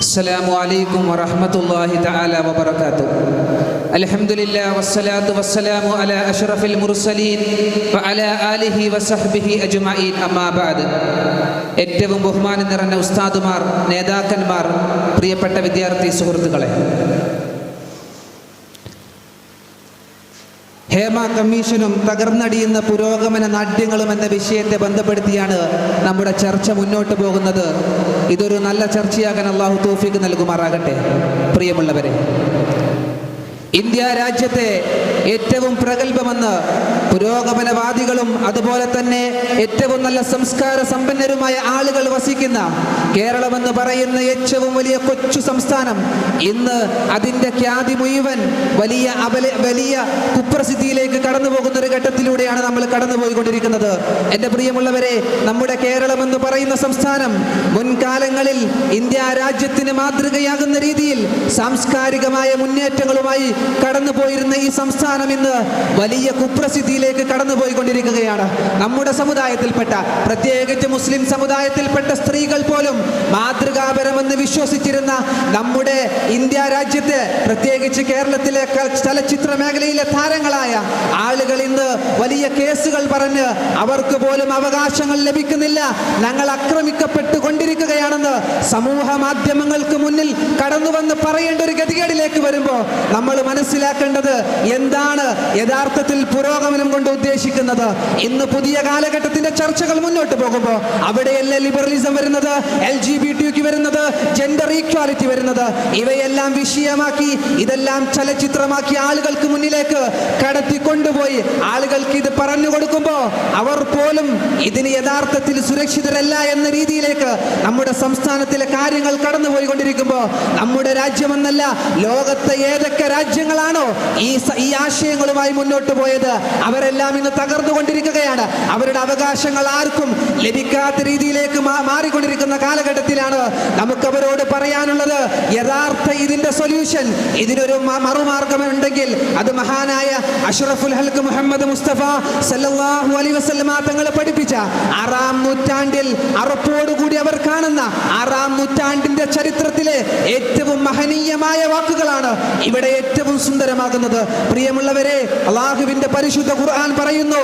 السلام عليكم ورحمة الله تعالى وبركاته الحمد لله والصلاة والسلام على أشرف المرسلين وعلى آله وصحبه أجمعين أما بعد ഏറ്റവും ബഹുമാനം നിറഞ്ഞ ഉസ്താദുമാർ നേതാക്കന്മാർ പ്രിയപ്പെട്ട വിദ്യാർത്ഥി സുഹൃത്തുക്കളെ ഹേമ കമ്മീഷനും തകർന്നടിയുന്ന പുരോഗമന നാട്യങ്ങളും എന്ന വിഷയത്തെ ബന്ധപ്പെടുത്തിയാണ് നമ്മുടെ ചർച്ച മുന്നോട്ട് പോകുന്നത്. ഇതൊരു നല്ല ചർച്ചയാകാൻ അള്ളാഹു തോഫിക്ക് നൽകുമാറാകട്ടെ. പ്രിയമുള്ളവരെ ഇന്ത്യ രാജ്യത്തെ ഏറ്റവും പ്രഗത്ഭമെന്ന് പുരോഗമനവാദികളും അതുപോലെ തന്നെ ഏറ്റവും നല്ല സംസ്കാര സമ്പന്നരുമായ ആളുകൾ വസിക്കുന്ന കേരളമെന്ന് പറയുന്ന ഏറ്റവും വലിയ കൊച്ചു സംസ്ഥാനം. ഇന്ന് അതിന്റെ ഖ്യാതി മുഴുവൻ വലിയ അപല വലിയ കുപ്രസിദ്ധിയിലേക്ക് കടന്നു പോകുന്ന ഒരു ഘട്ടത്തിലൂടെയാണ് നമ്മൾ കടന്നുപോയിക്കൊണ്ടിരിക്കുന്നത്. എന്റെ പ്രിയമുള്ളവരെ നമ്മുടെ കേരളം എന്ന് പറയുന്ന സംസ്ഥാനം മുൻകാലങ്ങളിൽ ഇന്ത്യ രാജ്യത്തിന് മാതൃകയാകുന്ന രീതിയിൽ സാംസ്കാരികമായ മുന്നേറ്റങ്ങളുമായി കടന്നു പോയിരുന്ന ഈ സംസ്ഥാനം ഇന്ന് വലിയ കുപ്രസിദ്ധിയിലേക്ക് കടന്നു പോയിക്കൊണ്ടിരിക്കുകയാണ് നമ്മുടെ സമുദായത്തിൽപ്പെട്ട പ്രത്യേകിച്ച് മുസ്ലിം സമുദായത്തിൽപ്പെട്ട സ്ത്രീകൾ പോലും മാതൃകാപരമെന്ന് വിശ്വസിച്ചിരുന്ന നമ്മുടെ ഇന്ത്യ രാജ്യത്ത് പ്രത്യേകിച്ച് കേരളത്തിലെ ചലച്ചിത്ര മേഖലയിലെ താരങ്ങളായ ആളുകൾ ഇന്ന് വലിയ കേസുകൾ പറഞ്ഞ് അവർക്ക് പോലും അവകാശങ്ങൾ ലഭിക്കുന്നില്ല. ഞങ്ങൾ ആക്രമിക്കപ്പെട്ടുകൊണ്ടിരിക്കുകയാണെന്ന് സമൂഹ മാധ്യമങ്ങൾക്ക് മുന്നിൽ കടന്നു വന്ന് പറയേണ്ട ഒരു ഗതികേടിലേക്ക് വരുമ്പോൾ നമ്മൾ മനസ്സിലാക്കേണ്ടത് എന്താണ് യഥാർത്ഥത്തിൽ പുരോഗമനം കൊണ്ട് ഉദ്ദേശിക്കുന്നത്. ഇന്ന് പുതിയ കാലഘട്ടത്തിന്റെ ചർച്ചകൾ മുന്നോട്ട് പോകുമ്പോൾ അവിടെയല്ലേ ലിബറലിസം വരുന്നത് എൽ ജി ബി ടിക്ക് വരുന്നത് ജെൻഡർ ഈക്വാലിറ്റി വരുന്നത്. ഇവയെല്ലാം വിഷയമാക്കി ഇതെല്ലാം ചലച്ചിത്രമാക്കി ആളുകൾക്ക് മുന്നിലേക്ക് കടത്തിക്കൊണ്ടുപോയി. ആളുകൾ ഇത് പറഞ്ഞു കൊടുക്കുമ്പോൾ അവർ പോലും ഇതിന് യഥാർത്ഥത്തിൽ സുരക്ഷിതരല്ല എന്ന രീതിയിലേക്ക് നമ്മുടെ സംസ്ഥാനത്തിലെ കാര്യങ്ങൾ കടന്നുപോയിക്കൊണ്ടിരിക്കുമ്പോൾ നമ്മുടെ രാജ്യമെന്നല്ല ലോകത്തെ ഏതൊക്കെ രാജ്യങ്ങളാണോ ഈ ഈ ആശയങ്ങളുമായി മുന്നോട്ട് പോയത് അവരെല്ലാം ഇന്ന് തകർന്നുകൊണ്ടിരിക്കുകയാണ്. അവരുടെ അവകാശങ്ങൾ ആർക്കും ലഭിക്കാത്ത രീതിയിലേക്ക് മാറിക്കൊണ്ടിരിക്കുന്ന കാലഘട്ടത്തിലാണ് നമുക്ക് അവരോട് പറയാനുള്ളത്. യഥാർത്ഥ ഇതിന്റെ സൊല്യൂഷൻ ഇതിനൊരു മറുമാർഗമുണ്ടെങ്കിൽ അത് മഹാനായ അഷ്റഫുൽ ഹൽക്ക് മുഹമ്മദ് മുസ്തഫ സല്ലല്ലാഹു അലൈഹി വസല്ലമ തങ്ങളെ പഠിപ്പിച്ച ആറാം നൂറ്റാണ്ടിൽ അറപ്പോടുകൂടി അവർ കാണുന്ന ആറാം നൂറ്റാണ്ടിന്റെ ചരിത്രത്തിലെ ഏറ്റവും മഹനീയമായ വാക്കുകളാണ് ഇവിടെ ഏറ്റവും സുന്ദരമാകുന്നത്. പ്രിയമുള്ളവരെ അള്ളാഹുവിന്റെ പരിശുദ്ധ ഖുർആൻ പറയുന്നു.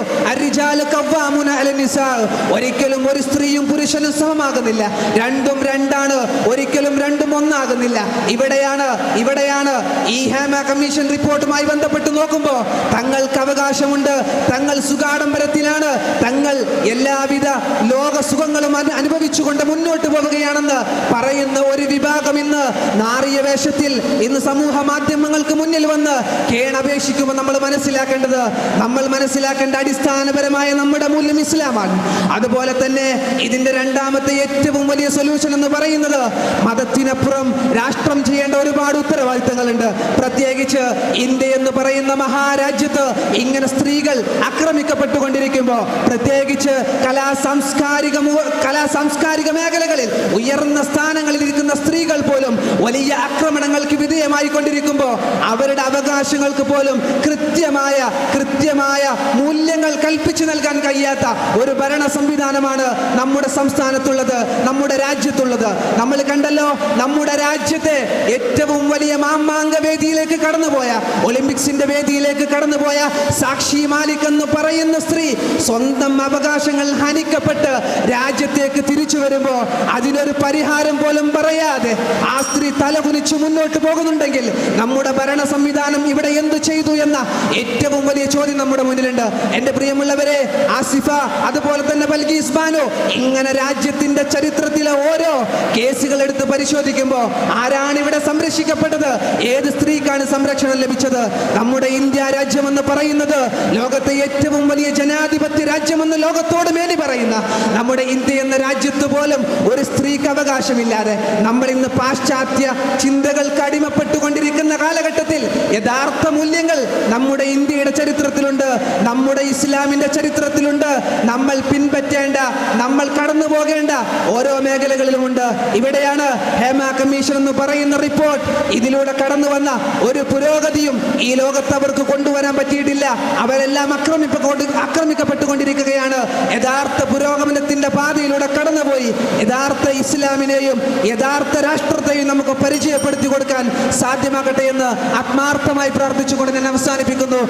ഒരിക്കലും ഒരു സ്ത്രീയും പുരുഷനും സമമാകുന്നില്ല. രണ്ടും രണ്ടാണ് ഒരിക്കലും രണ്ടും ഒന്നാകുന്നില്ല. ഇവിടെയാണ് ഇവിടെയാണ് ഈ ഹേമ കമ്മീഷൻ റിപ്പോർട്ടുമായി ബന്ധപ്പെട്ട് നോക്കുമ്പോൾ തങ്ങൾക്ക് അവകാശമുണ്ട്. തങ്ങൾ സുഖാഡംബരത്തിലാണ് തങ്ങൾ എല്ലാവിധ ലോക സുഖങ്ങളും അനു- അനുഭവിച്ചുകൊണ്ട് മുന്നോട്ട് പോവുകയാണെന്ന് പറയുന്ന ഒരു വിഭാഗം ഇന്ന് നാറിയ വേഷത്തിൽ ഇന്ന് സമൂഹ മാധ്യമങ്ങൾക്ക് മുന്നിൽ വന്ന് കേണപേക്ഷിക്കുമ്പോൾ നമ്മൾ മനസ്സിലാക്കേണ്ടത് നമ്മൾ മനസ്സിലാക്കേണ്ട അടിസ്ഥാനപരമായ നമ്മുടെ മൂല്യം ഇസ്ലാമാണ്. അതുപോലെ തന്നെ ഇതിന്റെ രണ്ടാമത്തെ ഏറ്റവും വലിയ സൊല്യൂഷൻ എന്ന് പറയുന്നത് മതത്തിനപ്പുറം രാഷ്ട്രം ചെയ്യേണ്ട ഒരുപാട് ഉത്തരവാദിത്തങ്ങളുണ്ട്. പ്രത്യേകിച്ച് ഇന്ത്യ എന്ന് പറയുന്ന മഹാരാജ്യത്ത് ഇങ്ങനെ സ്ത്രീകൾ ആക്രമിക്കപ്പെട്ടുകൊണ്ടിരിക്കുമ്പോൾ പ്രത്യേകിച്ച് കലാ സാംസ്കാരിക കലാ സാംസ്കാരിക മേഖലകളിൽ ഉയർന്ന സ്ഥാനങ്ങളിൽ ഇരിക്കുന്ന സ്ത്രീകൾ പോലും വലിയ ആക്രമണങ്ങൾക്ക് വിധേയമായിക്കൊണ്ടിരിക്കുമ്പോൾ അവരുടെ അവകാശങ്ങൾക്ക് പോലും കൃത്യമായ കൃത്യമായ മൂല്യങ്ങൾ കൽപ്പിച്ചു നൽകാൻ കഴിയാത്ത ഒരു ഭരണ സംവിധാനമാണ് നമ്മുടെ സംസ്ഥാനത്തുള്ളത് നമ്മുടെ രാജ്യത്തുള്ളത്. നമ്മൾ കണ്ടല്ലോ നമ്മുടെ രാജ്യത്തെ ഏറ്റവും വലിയ മാമാങ്ക വേദിയിലേക്ക് കടന്നുപോയ ഒളിമ്പിക്സിന്റെ വേദിയിലേക്ക് കടന്നുപോയ സാക്ഷി മാലിക് എന്ന് പറയുന്ന സ്ത്രീ സ്വന്തം അവകാശങ്ങൾ ഹനിക്കപ്പെട്ട് രാജ്യത്തേക്ക് തിരിച്ചു വരുമ്പോൾ അതിനൊരു പരിഹാരം പോലും പറയാതെ ആ സ്ത്രീ തലകുനിച്ച് മുന്നോട്ട് പോകുന്നുണ്ടെങ്കിൽ നമ്മുടെ ഭരണ സംവിധാനം ഇവിടെ എന്ത് ചെയ്തു എന്ന ഏറ്റവും വലിയ ചോദ്യം നമ്മുടെ മുന്നിലുണ്ട്. എന്റെ പ്രിയമുള്ളവരെ ആസിഫ അതുപോലെ തന്നെ ബൽഗീസ് ബാനു ഇങ്ങനെ രാജ്യത്തിന്റെ ചരിത്രത്തിലെ ഓരോ കേസുകൾ എടുത്ത് പരിശോധിക്കുമ്പോൾ ആരാണ് ഇവിടെ സംരക്ഷിക്കപ്പെട്ടത്? ഏത് സ്ത്രീക്കാണ് സംരക്ഷണം ലഭിച്ചത്? നമ്മുടെ ഇന്ത്യ രാജ്യമെന്ന് പറയുന്നത് ലോകത്തെ ഏറ്റവും വലിയ ജനാധിപത്യ രാജ്യമെന്ന് ലോകത്തോട് മേലി പറയുന്ന നമ്മുടെ ഇന്ത്യ എന്ന രാജ്യത്ത് പോലും ഒരു സ്ത്രീക്ക് അവകാശമില്ലാതെ നമ്മൾ ഇന്ന് പാശ്ചാത്യ ചിന്തകൾക്ക് അടിമപ്പെട്ടുകൊണ്ടിരിക്കുന്ന കാലഘട്ടത്തിൽ യഥാർത്ഥ മൂല്യങ്ങൾ നമ്മുടെ ഇന്ത്യയുടെ ചരിത്രത്തിലുണ്ട് നമ്മുടെ ഇസ്ലാമിന്റെ ചരിത്രത്തിലുണ്ട്. നമ്മൾ പിൻപറ്റേണ്ട നമ്മൾ കടന്നു പോകേണ്ട ഓരോ മേഖലകളിലുമുണ്ട്. ഇവിടെയാണ് ഹേമ കമ്മീഷൻ എന്ന് പറയുന്ന റിപ്പോർട്ട്. ഇതിലൂടെ കടന്നു വന്ന ഒരു പുരോഗതിയും ഈ ലോകത്ത് അവർക്ക് കൊണ്ടുവരാൻ പറ്റിയിട്ടില്ല. അവരെല്ലാം ആക്രമിപ്പക്കൊണ്ട് ആക്രമിക്കപ്പെട്ടുകൊണ്ടിരിക്കുകയാണ്. യഥാർത്ഥ പുരോഗമനത്തിന്റെ പാതയിലൂടെ കടന്നുപോയി. യഥാർത്ഥ ഇസ്ലാമിനെയും യഥാർത്ഥ രാഷ്ട്രത്തെയും നമുക്ക് പരിചയപ്പെടുത്തി കൊടുക്കാൻ സാധ്യമാകട്ടെ എന്ന് ആത്മാർത്ഥമായി പ്രാർത്ഥിച്ചുകൊണ്ട് ഞാൻ അവസാനിപ്പിക്കുന്നു.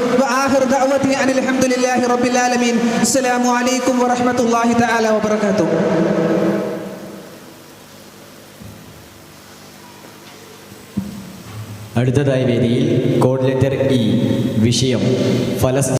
അസ്സലാമു അലൈക്കും തആല അടുത്തതായി വേദിയിൽ കോഡ് ലെറ്റർ ഇ വിഷയം ഫലസ്തീൻ